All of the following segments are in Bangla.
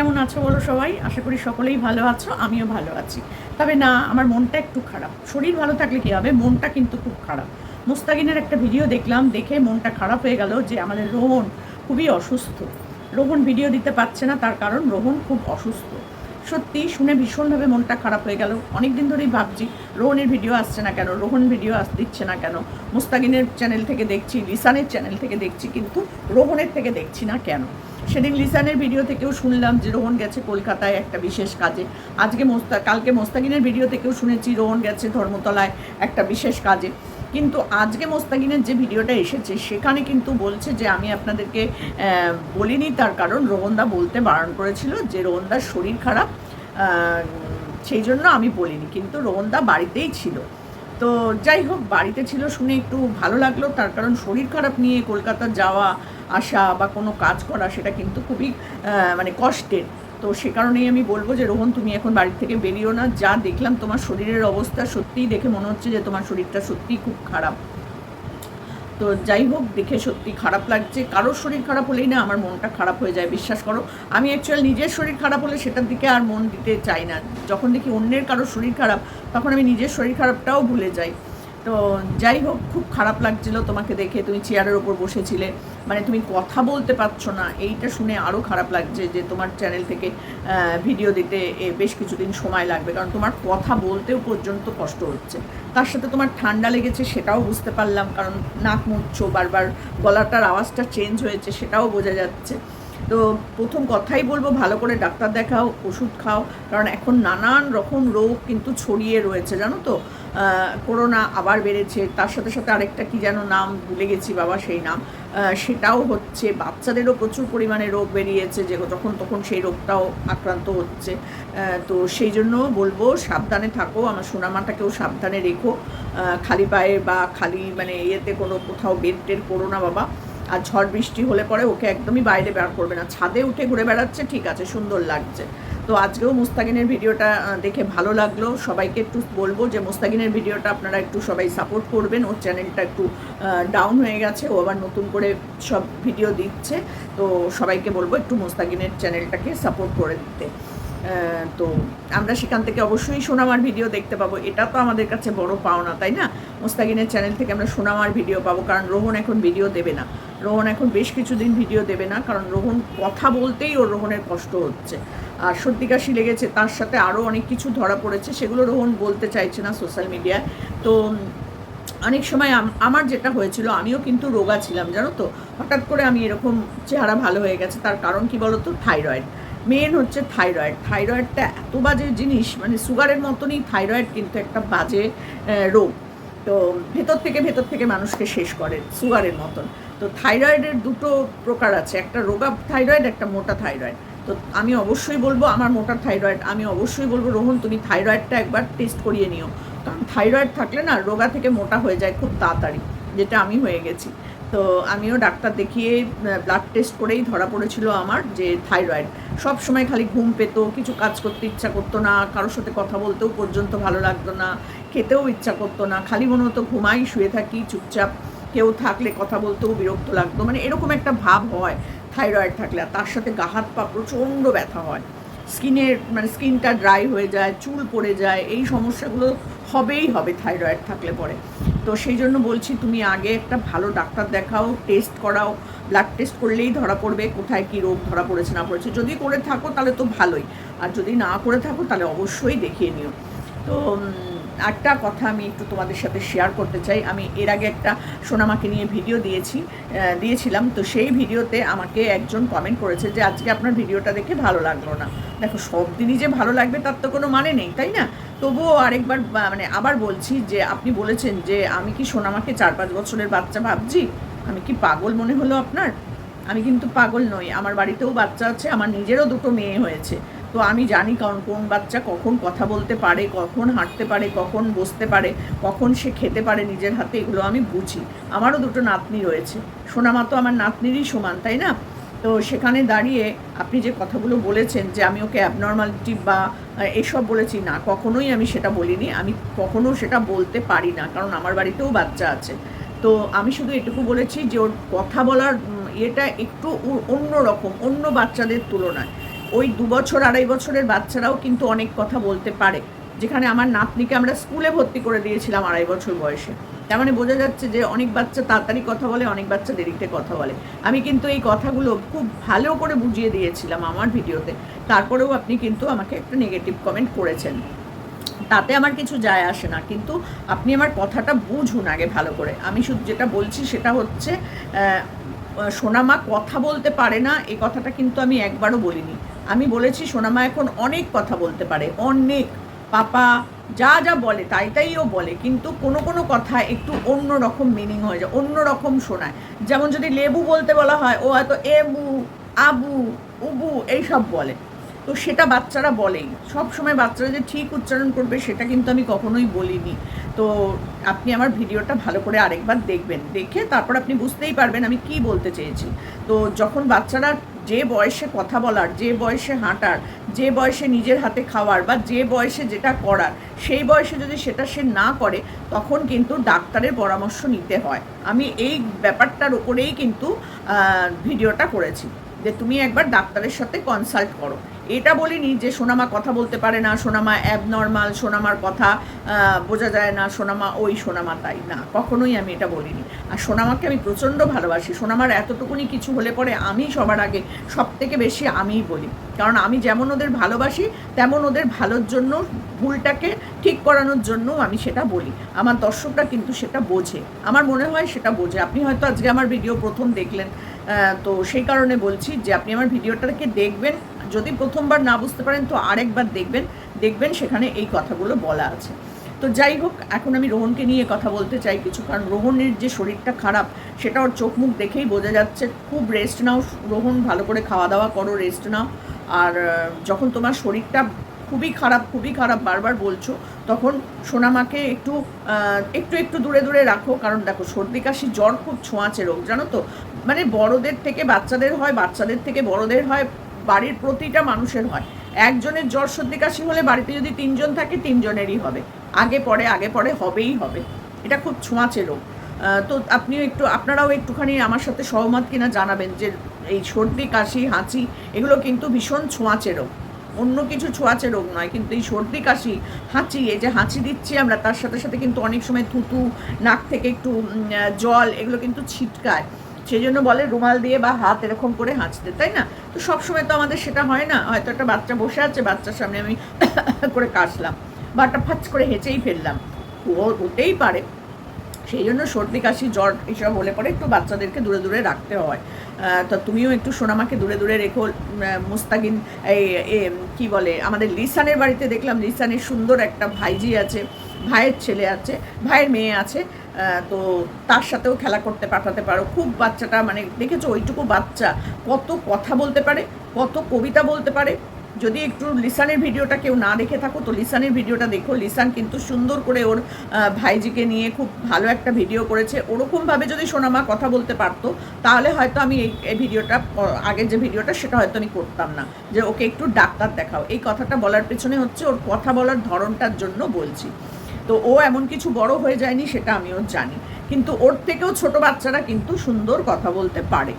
কেমন আছো বলো সবাই? আশা করি সকলেই ভালো আছো, আমিও ভালো আছি। তবে না, আমার মনটা একটু খারাপ। শরীর ভালো থাকলে কী হবে? মনটা কিন্তু খুব খারাপ। মুস্তাকিনের একটা ভিডিও দেখলাম, দেখে মনটা খারাপ হয়ে গেল যে আমাদের রোহন খুবই অসুস্থ। রোহন ভিডিও দিতে পারছে না, তার কারণ রোহন খুব অসুস্থ। সত্যি শুনে ভীষণভাবে মনটা খারাপ হয়ে গেল। অনেক দিন ধরেই ভাবছি, রোহনের ভিডিও আসছে না কেন? রোহন ভিডিও আস দিচ্ছে না কেন? মুস্তাকিনের চ্যানেল থেকে দেখছি, লিসানের চ্যানেল থেকে দেখছি, কিন্তু রোহনের থেকে দেখছি না কেন? সেদিন লিসানের ভিডিও থেকেও শুনলাম যে রোহন গেছে কলকাতায় একটা বিশেষ কাজে। আজকে মোস্তা কালকে মোস্তাকিনের ভিডিও থেকেও শুনেছি রোহন গেছে ধর্মতলায় একটা বিশেষ কাজে। কিন্তু আজকে মোস্তাকিনের যে ভিডিওটা এসেছে, সেখানে কিন্তু বলছে যে আমি আপনাদেরকে বলিনি তার কারণ রোহনদা বলতে বারণ করেছিল যে রোহনদার শরীর খারাপ। সেই জন্য আমি বলিনি, কিন্তু রোহনদা বাড়িতেই ছিল। তো যাই হোক, বাড়িতে ছিল শুনে একটু ভালো লাগল, তার কারণ শরীর খারাপ নিয়ে কলকাতা যাওয়া, আসা বা কোনো কাজ করা সেটা কিন্তু খুবই মানে কষ্টের। তো সে কারণেই আমি বলব যে, রোহন, তুমি এখন বাড়ি থেকে বেরিও না, যা দেখলাম তোমার শরীরের অবস্থা সত্যিই দেখে মনে হচ্ছে যে তোমার শরীরটা সত্যিই খুব খারাপ। তো যাই হোক, দেখে সত্যি খারাপ লাগছে। কারোর শরীর খারাপ হলেই না আমার মনটা খারাপ হয়ে যায়, বিশ্বাস করো। আমি অ্যাকচুয়াল নিজের শরীর খারাপ হলে সেটার দিকে আর মন দিতে চাই না। যখন দেখি অন্যের কারোর শরীর খারাপ, তখন আমি নিজের শরীর খারাপটাও ভুলে যাই। তো যাই হোক, খুব খারাপ লাগছিল তোমাকে দেখে, তুমি চেয়ারের ওপর বসেছিলে। মানে তুমি কথা বলতে পারছ না, এইটা শুনে আরও খারাপ লাগছে যে তোমার চ্যানেল থেকে ভিডিও দিতে বেশ কিছুদিন সময় লাগবে, কারণ তোমার কথা বলতেও পর্যন্ত কষ্ট হচ্ছে। তার সাথে তোমার ঠান্ডা লেগেছে সেটাও বুঝতে পারলাম, কারণ নাক মুচ্ছো, বারবার গলাটার আওয়াজটা চেঞ্জ হয়েছে সেটাও বোঝা যাচ্ছে। তো প্রথম কথাই বলব, ভালো করে ডাক্তার দেখাও, ওষুধ খাও, কারণ এখন নানান রকম রোগ কিন্তু ছড়িয়ে রয়েছে, জানো তো? করোনা আবার বেড়েছে, তার সাথে সাথে আরেকটা কি যেন নাম ভুলে গেছি বাবা, সেই নাম। সেটাও হচ্ছে, বাচ্চাদেরও প্রচুর পরিমাণে রোগ বেরিয়েছে, যে যখন তখন সেই রোগটাও আক্রান্ত হচ্ছে। তো সেই জন্য বলব, সাবধানে থাকো, আমার সোনামাটাকেও সাবধানে রেখো। খালি পায়ে বা খালি মানে ইয়েতে কোনো কোথাও বেড টেড করো না বাবা। আর ঝড় বৃষ্টি হলে পরে ওকে একদমই বাইরে বের করবে না। ছাদে উঠে ঘুরে বেড়াচ্ছে, ঠিক আছে, সুন্দর লাগছে। তো আজকেও মুস্তাকিনের ভিডিওটা দেখে ভালো লাগল। সবাইকে একটু বলব যে মুস্তাকিনের ভিডিওটা আপনারা একটু সবাই সাপোর্ট করবেন। ওর চ্যানেলটা একটু ডাউন হয়ে গেছে। ও আবার নতুন করে সব ভিডিও দিচ্ছে। তো সবাইকে বলব একটু মুস্তাকিনের চ্যানেলটাকে সাপোর্ট করে দিতে। তো আমরা সেখান থেকে অবশ্যই সোনামার ভিডিও দেখতে পাবো। এটা তো আমাদের কাছে বড় পাওনা, তাই না? মুস্তাকিনের চ্যানেল থেকে আমরা সোনামার ভিডিও পাবো। কারণ রোহন এখন ভিডিও দেবে না। রোহন এখন বেশ কিছুদিন ভিডিও দেবে না। কারণ রোহন কথা বলতেই ওর রোহনের কষ্ট হচ্ছে। আর সর্দি কাশি লেগেছে, তার সাথে আরও অনেক কিছু ধরা পড়েছে, সেগুলো রোহন বলতে চাইছে না সোশ্যাল মিডিয়ায় তো অনেক সময় আমার যেটা হয়েছিল, আমিও কিন্তু রোগা ছিলাম, জানো তো? হঠাৎ করে আমি এরকম চেহারা ভালো হয়ে গেছে, তার কারণ কি বলতো? থাইরয়েড মেন হচ্ছে থাইরয়েড থাইরয়েডটা এত বাজে জিনিস মানে সুগারের মতনই থাইরয়েড কিন্তু একটা বাজে রোগ। তো ভেতর থেকে ভেতর থেকে মানুষকে শেষ করে সুগারের মতন। তো থাইরয়েডের দুটো প্রকার আছে, একটা রোগা থাইরয়েড একটা মোটা থাইরয়েড তো আমি অবশ্যই বলব আমার মোটা থাইরয়েড, আমি অবশ্যই বলব রোহন, তুমি থাইরয়েডটা একবার টেস্ট করিয়ে নিও। কারণ থাইরয়েড থাকলে না রোগা থেকে মোটা হয়ে যায় খুব তাড়াতাড়ি, যেটা আমি হয়ে গেছি। তো আমিও ডাক্তার দেখিয়ে ব্লাড টেস্ট করেই ধরা পড়েছিল আমার যে থাইরয়েড। সব সময় খালি ঘুম পেত, কিছু কাজ করতে ইচ্ছা করতো না, কারোর সাথে কথা বলতেও পর্যন্ত ভালো লাগতো না, খেতেও ইচ্ছা করতো না, খালি মনে হতো ঘুমাই, শুয়ে থাকি, চুপচাপ, কেউ থাকলে কথা বলতেও বিরক্ত লাগতো। মানে এরকম একটা ভাব হয় থাইরয়েড থাকলে, আর তার সাথে গা, হাত পা প্রচণ্ড ব্যথা হয়। স্কিনের মানে স্কিনটা ড্রাই হয়ে যায়, চুল পড়ে যায়, এই সমস্যাগুলো হবেই হবে থাইরয়েড থাকলে পরে। তো সেই জন্য বলছি, তুমি আগে একটা ভালো ডাক্তার দেখাও, টেস্ট করাও। ব্লাড টেস্ট করলেই ধরা পড়বে, কোথায় কী রোগ ধরা পড়েছে, না পড়েছে। যদি করে থাকো তাহলে তো ভালোই। আর যদি না করে থাকো তাহলে অবশ্যই দেখিয়ে নিও। তো একটা কথা আমি একটু তোমাদের সাথে শেয়ার করতে চাই। আমি এর আগে একটা সোনামাকে নিয়ে ভিডিও দিয়েছি দিয়েছিলাম। তো সেই ভিডিওতে আমাকে একজন কমেন্ট করেছে যে, আজকে আপনার ভিডিওটা দেখে ভালো লাগল না। দেখো, সব দিনই যে ভালো লাগবে তার তো কোনো মানে নেই, তাই না? তবুও আরেকবার মানে আবার বলছি যে, আপনি বলেছেন যে, আমি কি সোনামাকে চার পাঁচ বছরের বাচ্চা ভাবছি? আমি কি পাগল মনে হলো আপনার? আমি কিন্তু পাগল নই। আমার বাড়িতেও বাচ্চা আছে, আমার নিজেরও দুটো মেয়ে হয়েছে। তো আমি জানি কারণ কোন বাচ্চা কখন কথা বলতে পারে, কখন হাঁটতে পারে, কখন বসতে পারে, কখন সে খেতে পারে নিজের হাতে, এগুলো আমি বুঝি। আমারও দুটো নাতনি রয়েছে। সোনামা তো আমার নাতনিরই সমান, তাই না? তো সেখানে দাঁড়িয়ে আপনি যে কথাগুলো বলেছেন যে আমি ওকে অ্যাবনর্মালিটি বা এসব বলেছি, না, কখনোই আমি সেটা বলিনি। আমি কখনো সেটা বলতে পারি না, কারণ আমার বাড়িতেও বাচ্চা আছে। তো আমি শুধু এটুকু বলেছি যে ওর কথা বলার ইয়েটা একটু অন্য রকম, অন্য বাচ্চাদের তুলনায়। ওই দু বছর, আড়াই বছরের বাচ্চারাও কিন্তু অনেক কথা বলতে পারে। যেখানে আমার নাতনিকে আমরা স্কুলে ভর্তি করে দিয়েছিলাম আড়াই বছর বয়সে। তার মানে বোঝা যাচ্ছে যে অনেক বাচ্চা তাড়াতাড়ি কথা বলে, অনেক বাচ্চা দেরিতে কথা বলে। আমি কিন্তু এই কথাগুলো খুব ভালো করে বুঝিয়ে দিয়েছিলাম আমার ভিডিওতে। তারপরেও আপনি কিন্তু আমাকে একটা নেগেটিভ কমেন্ট করেছেন। তাতে আমার কিছু যায় আসে না। কিন্তু আপনি আমার কথাটা বুঝুন আগে ভালো করে। আমি শুধু যেটা বলছি সেটা হচ্ছে সোনামা কথা বলতে পারে না এই কথাটা কিন্তু আমি একবারও বলিনি। আমি বলেছি, সোনামা এখন অনেক কথা বলতে পারে, অনেক। পাপা যা যা বলে, তাই তাইও বলে, কিন্তু কোনো কোনো কথা একটু অন্য রকম মিনিং হয়ে যায় অন্য রকম শোনায়। যেমন যদি লেবু বলতে বলা হয়, ও হয়তো এবু আবু, উবু এইসব বলে। তো সেটা বাচ্চারা বলেই। সব সময় বাচ্চারা যে ঠিক উচ্চারণ করবে, সেটা কিন্তু আমি কখনোই বলিনি। তো আপনি আমার ভিডিওটা ভালো করে আরেকবার দেখবেন। দেখে তারপর আপনি বুঝতেই পারবেন আমি কি বলতে চেয়েছি। তো যখন বাচ্চারা যে বয়সে কথা বলার, যে বয়সে হাঁটার, যে বয়সে নিজের হাতে খাওয়ার বা যে বয়সে যেটা করার, সেই বয়সে যদি সেটা সে না করে, তখন কিন্তু ডাক্তারের পরামর্শ নিতে হয়। আমি এই ব্যাপারটার উপরেই কিন্তু ভিডিওটা করেছি। যে তুমি একবার ডাক্তারের সাথে কনসাল্ট করো। এটা বলিনি যে সোনামা কথা বলতে পারে না, সোনামা অ্যাবনর্মাল সোনামার কথা বোঝা যায় না, সোনামা ওই, সোনামা তাই। না, কখনোই আমি এটা বলিনি। আর সোনামাকে আমি প্রচণ্ড ভালোবাসি। সোনামার এতটুকুনি কিছু হলে পরে আমি সবার আগে সব থেকে বেশি আমিই বলি। কারণ আমি যেমন ওদের ভালোবাসি, তেমন ওদের ভালোর জন্য, ভুলটাকে ঠিক করানোর জন্য আমি সেটা বলি। আমার দর্শকরা কিন্তু সেটা বোঝে। আমার মনে হয় সেটা বোঝে। আপনি হয়তো আজকে আমার ভিডিও প্রথম দেখলেন। তো সেই কারণে বলছি যে আপনি আমার ভিডিওটাকে দেখবেন। যদি প্রথমবার না বুঝতে পারেন, তো আরেকবার দেখবেন। দেখবেন সেখানে এই কথাগুলো বলা আছে। তো যাই হোক, এখন আমি রোহনকে নিয়ে কথা বলতে চাই কিছু, কারণ রোহনের যে শরীরটা খারাপ, সেটা ওর চোখ মুখ দেখেই বোঝা যাচ্ছে। খুব রেস্ট নাও রোহন, ভালো করে খাওয়া দাওয়া করো রেস্ট নাও। আর যখন তোমার শরীরটা খুবই খারাপ খুবই খারাপ বারবার বলছো, তখন সোনামাকে একটু একটু একটু দূরে দূরে রাখো, কারণ দেখো সর্দি কাশি জ্বর খুব ছোঁয়াচে রোগ, জানো তো? মানে বড়দের থেকে বাচ্চাদের হয়, বাচ্চাদের থেকে বড়দের হয়, বাড়ির প্রতিটা মানুষের হয়। একজনের জ্বর, সর্দি কাশি হলে বাড়িতে যদি তিনজন থাকে, তিনজনেরই হবে। আগে পরে আগে পরে হবেই হবে। এটা খুব ছোঁয়াচে রোগ। তো আপনিও একটু, আপনারাও একটুখানি আমার সাথে সহমত কিনা জানাবেন যে এই সর্দি, কাশি, হাঁচি, এগুলো কিন্তু ভীষণ ছোঁয়াচে রোগ। অন্য কিছু ছোঁয়াচে রোগ নয়, কিন্তু এই সর্দি, কাশি, হাঁচি, এই যে হাঁচি দিচ্ছি আমরা, তার সাথে সাথে কিন্তু অনেক সময় থুতু, নাক থেকে একটু জল, এগুলো কিন্তু ছিটকায়। সেই জন্য বলে রুমাল দিয়ে বা হাত এরকম করে হাঁচতে, তাই না? তো সব সময় তো আমাদের সেটা হয় না, হয়তো একটা বাচ্চা বসে আছে, বাচ্চার সামনে আমি করে কাশলাম বা একটা ফাচ করে হেঁচেই ফেললাম। হতেই পারে। সেই জন্য সর্দি, কাশি, জ্বর এসব হলে পরে একটু বাচ্চাদেরকে দূরে দূরে রাখতে হয়। তো তুমিও একটু সোনামাকে দূরে দূরে রেখো মুস্তাকিন, এই কি বলে, আমাদের লিসানের বাড়িতে দেখলাম লিসানের সুন্দর একটা ভাইজি আছে, ভাইয়ের ছেলে আছে, ভাইয়ের মেয়ে আছে তো তার সাথেও খেলা করতে পাঠাতে পারো। খুব বাচ্চাটা মানে দেখেছ, ওইটুকু বাচ্চা। কত কথা বলতে পারে, কত কবিতা বলতে পারে যদি একটু লিসানের ভিডিওটা কেউ না দেখে থাকো, তো লিসানের ভিডিওটা দেখো। লিসান কিন্তু সুন্দর করে ওর ভাইজিকে নিয়ে খুব ভালো একটা ভিডিও করেছে। ওরকমভাবে যদি সোনামা কথা বলতে পারতো, তাহলে হয়তো আমি এই ভিডিওটা আগের যে ভিডিওটা, সেটা হয়তো আমি করতাম না। যে ওকে একটু ডাক্তার দেখাও। এই কথাটা বলার পেছনে হচ্ছে ওর কথা বলার ধরনটার জন্য বলছি। তো ও এমন কিছু বড় হয়ে যায়নি, সেটা আমিও জানি। কিন্তু ওর থেকেও ছোট বাচ্চারা কিন্তু সুন্দর কথা বলতে পারে।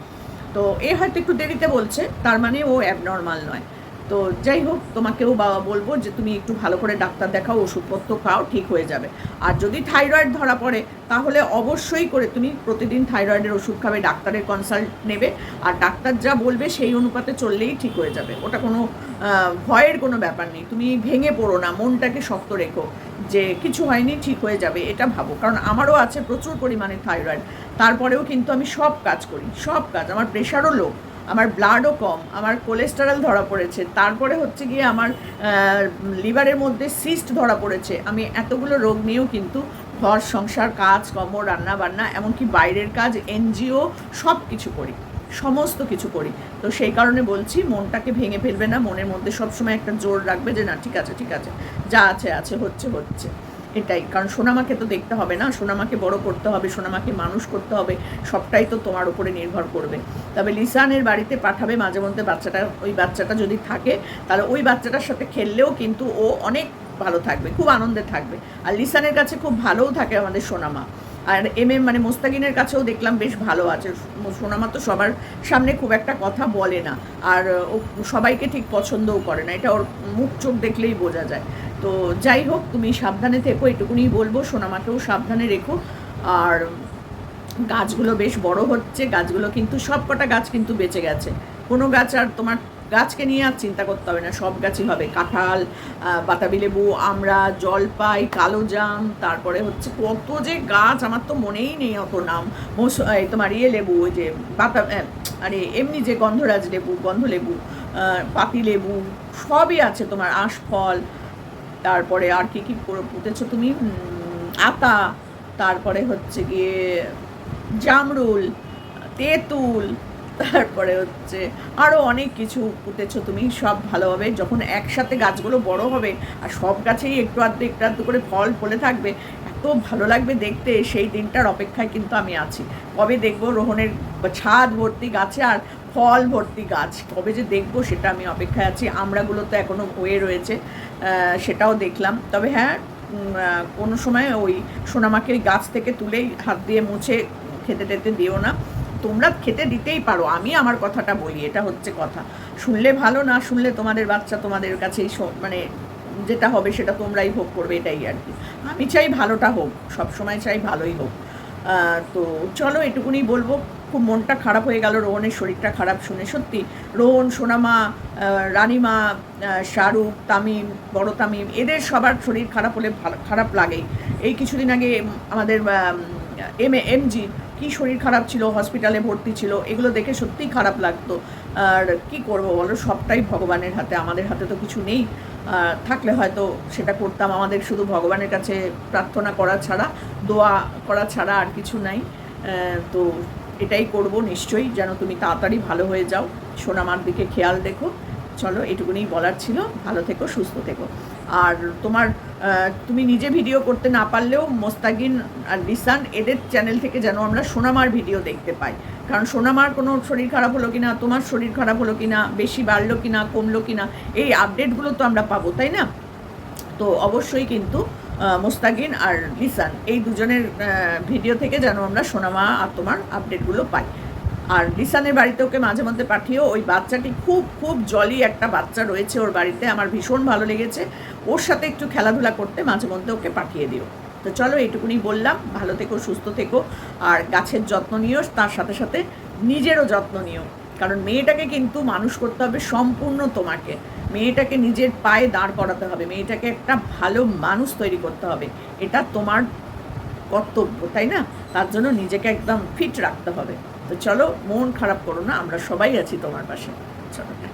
তো এ হয়তো একটু দেরিতে বলছে, তার মানে ও অ্যাবনর্মাল নয়। তো যাই হোক, তোমাকেও বাবা বলব যে তুমি একটু ভালো করে ডাক্তার দেখাও, ওষুধপত্র খাও, ঠিক হয়ে যাবে। আর যদি থাইরয়েড ধরা পড়ে, তাহলে অবশ্যই করে তুমি প্রতিদিন থাইরয়েডের ওষুধ খাবে, ডাক্তারের কনসাল্ট নেবে। আর ডাক্তার যা বলবে সেই অনুপাতে চললেই ঠিক হয়ে যাবে। ওটা কোনো ভয়ের কোনো ব্যাপার নেই। তুমি ভেঙে পড়ো না, মনটাকে শক্ত রেখো যে কিছু হয়নি, ঠিক হয়ে যাবে, এটা ভাবো। কারণ আমারও আছে প্রচুর পরিমাণে থাইরয়েড। তারপরেও কিন্তু আমি সব কাজ করি, সব কাজ। আমার প্রেশারও লো আমার ব্লাডও কম, আমার কোলেস্টেরল ধরা পড়েছে, তারপরে হচ্ছে গিয়ে আমার লিভারের মধ্যে সিস্ট ধরা পড়েছে। আমি এতগুলো রোগ নিয়েও কিন্তু ঘর, সংসার, কাজ, কর্ম, রান্না বান্না, এমনকি বাইরের কাজ, এনজিও সব কিছু করি, সমস্ত কিছু করি। তো সেই কারণে বলছি, মনটাকে ভেঙে ফেলবে না, মনের মধ্যে সবসময় একটা জোর রাখবে যে, না, ঠিক আছে ঠিক আছে, যা আছে আছে, হচ্ছে হচ্ছে। এটাই। কারণ সোনামাকে তো দেখতে হবে না। সোনামাকে বড় করতে হবে, সোনামাকে মানুষ করতে হবে, সবটাই তো তোমার উপরে নির্ভর করবে। তবে লিসানের বাড়িতে পাঠাবে মাঝে মধ্যে বাচ্চাটা, ওই বাচ্চাটা যদি থাকে, তাহলে ওই বাচ্চাটার সাথে খেললেও কিন্তু ও অনেক ভালো থাকবে, খুব আনন্দে থাকবে। আর লিসানের কাছে খুব ভালোও থাকে আমাদের সোনামা। আর এম এম মানে মোস্তাকিনের কাছেও দেখলাম বেশ ভালো আছে। সোনামা তো সবার সামনে খুব একটা কথা বলে না। আর ও সবাইকে ঠিক পছন্দও করে না। এটা ওর মুখ চোখ দেখলেই বোঝা যায়। তো যাই হোক, তুমি সাবধানে থেকো এটুকুনি বলব, সোনামাকেও সাবধানে রেখো। আর গাছগুলো বেশ বড় হচ্ছে, গাছগুলো কিন্তু সব কটা গাছ কিন্তু বেঁচে গেছে। কোনো গাছ আর তোমার গাছকে নিয়ে আর চিন্তা করতে হবে না, সব গাছই হবে। কাঁঠাল বাতাবি লেবু, আমরা জলপাই কালো জাম, তারপরে হচ্ছে কত যে গাছ, আমার তো মনেই নেই অত নাম। তোমার ইয়ে লেবু, ওই যে বাতা আরে এমনি যে গন্ধরাজ লেবু গন্ধ লেবু পাতি লেবু, সবই আছে তোমার, আঁশফল তারপরে আর কি কি পুঁতেছো তুমি? আতা, তারপরে হচ্ছে গিয়ে জামরুল, তেঁতুল, তারপরে হচ্ছে আরও অনেক কিছু পুঁতেছো তুমি, সব ভালোভাবে যখন একসাথে গাছগুলো বড় হবে আর সব গাছেই একটু আধটু একটু আধটু করে ফল ফলে থাকবে, এত ভালো লাগবে দেখতে। সেই দিনটার অপেক্ষায় কিন্তু আমি আছি। কবে দেখব? রোহণের ছাদ ভর্তি গাছে আর ফল ভর্তি গাছ। কবে যে দেখব সেটা আমি অপেক্ষায় আছি। আমরাগুলো তো এখনও হয়ে রয়েছে সেটাও দেখলাম। তবে হ্যাঁ কোনো সময় ওই সোনামাকে ওই গাছ থেকে তুলেই হাত দিয়ে মুছে খেতে টেতে দিও না। তোমরা খেতে দিতেই পারো, আমি আমার কথাটা বলি, এটা হচ্ছে কথা। শুনলে ভালো, না শুনলে তোমাদের বাচ্চা তোমাদের কাছেই মানে যেটা হবে সেটা তোমরাই ভোগ করবে, এটাই আর কি। আমি চাই ভালোটা হোক সব সময় চাই ভালোই হোক। তো চলো এটুকুনি বলব। খুব মনটা খারাপ হয়ে গেল, রোহনের শরীরটা খারাপ শুনে। সত্যি, রোহন, সোনামা রানিমা শাহরুখ, তামিম, বড় তামিম, এদের সবার শরীর খারাপ হলে খারাপ লাগেই। এই কিছুদিন আগে আমাদের এম, এমজি কি শরীর খারাপ ছিল, হসপিটালে ভর্তি ছিল, এগুলো দেখে সত্যিই খারাপ লাগতো। আর কি করব বলো, সবটাই ভগবানের হাতে, আমাদের হাতে তো কিছু নেই। থাকলে হয়তো সেটা করতাম, আমাদের শুধু ভগবানের কাছে প্রার্থনা করা ছাড়া, দোয়া করা ছাড়া আর কিছু নাই। তো এটাই করব নিশ্চয়ই, যেন তুমি তাড়াতাড়ি ভালো হয়ে যাও। সোনামার দিকে খেয়াল দেখো। চলো এটুকুনি বলার ছিল। ভালো থেকো, সুস্থ থেকো। আর তোমার তুমি নিজে ভিডিও করতে না পারলেও মোস্তাকিন আর লিসান এদের চ্যানেল থেকে যেন আমরা সোনামার ভিডিও দেখতে পাই। কারণ সোনামার কোনো শরীর খারাপ হলো কিনা, তোমার শরীর খারাপ হলো কিনা, বেশি বাড়লো কিনা, কমলো কিনা, এই আপডেটগুলো তো আমরা পাবো, তাই না? তো অবশ্যই কিন্তু আহ, মোস্তাকিন আর লিসান এই দুজনের ভিডিও থেকে যেন আমরা সোনামা আর তোমার আপডেটগুলো পাই। আর লিসানের বাড়িতে ওকে মাঝে মধ্যে পাঠিয়েও ওই বাচ্চাটি খুব খুব জলি একটা বাচ্চা রয়েছে ওর বাড়িতে আমার ভীষণ ভালো লেগেছে। ওর সাথে একটু খেলাধুলা করতে মাঝে মধ্যে ওকে পাঠিয়ে দিও। তো চলো এইটুকুনি বললাম ভালো থেকো সুস্থ থেকো আর গাছের যত্ন নিও তার সাথে সাথে নিজেরও যত্ন নিও। কারণ মেয়েটাকে কিন্তু মানুষ করতে হবে সম্পূর্ণ তোমাকে। মেয়েটাকে নিজের পায়ে দাঁড় করাতে হবে, মেয়েটাকে একটা ভালো মানুষ তৈরি করতে হবে, এটা তোমার কর্তব্য, তাই না? তার জন্য নিজেকে একদম ফিট রাখতে হবে। তো চলো, মন খারাপ করো না, আমরা সবাই আছি তোমার পাশে। চলো।